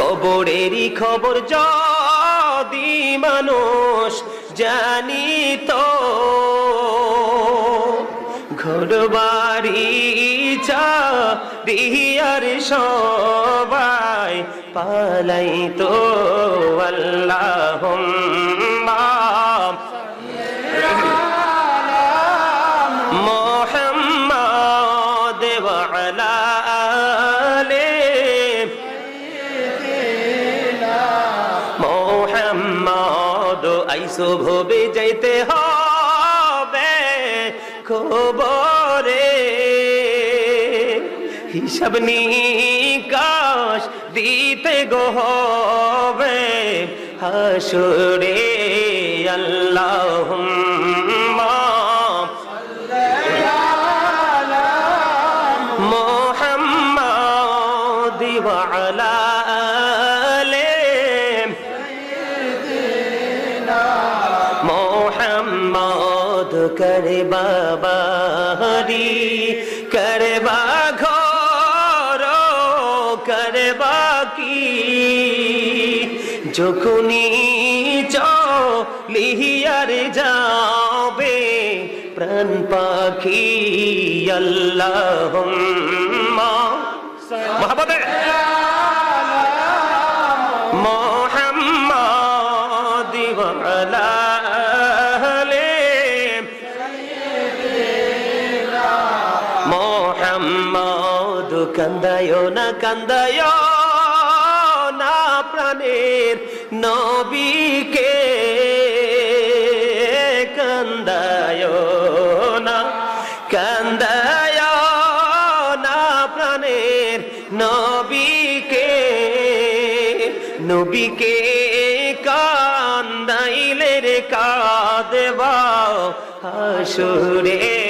কবরেরই খবর যদি মানুষ জানিত। ঘর বাড়ি চারিয়ার সবাই পালাই তো আল্লাহ আইসো ভবে যাইতে হবে খবরে। হিসাব নিকাশ দিতে গো হবে হাসুরে। মোহাম্মদ আলে মোহাম্মদ করে বাবারি করে বা ঘর, করে বাকি যখনই চলিয়ার যাবে প্রাণ পাখি আল্লাহ মহাপদে। মোহাম্মদ, কান্দায় না কান্দায় না প্রাণের নবীকে, কান্দায় না কান্দায় না প্রাণের নবীকে নবীকে কান্দাইলে রে কাঁদবা হাসুরে।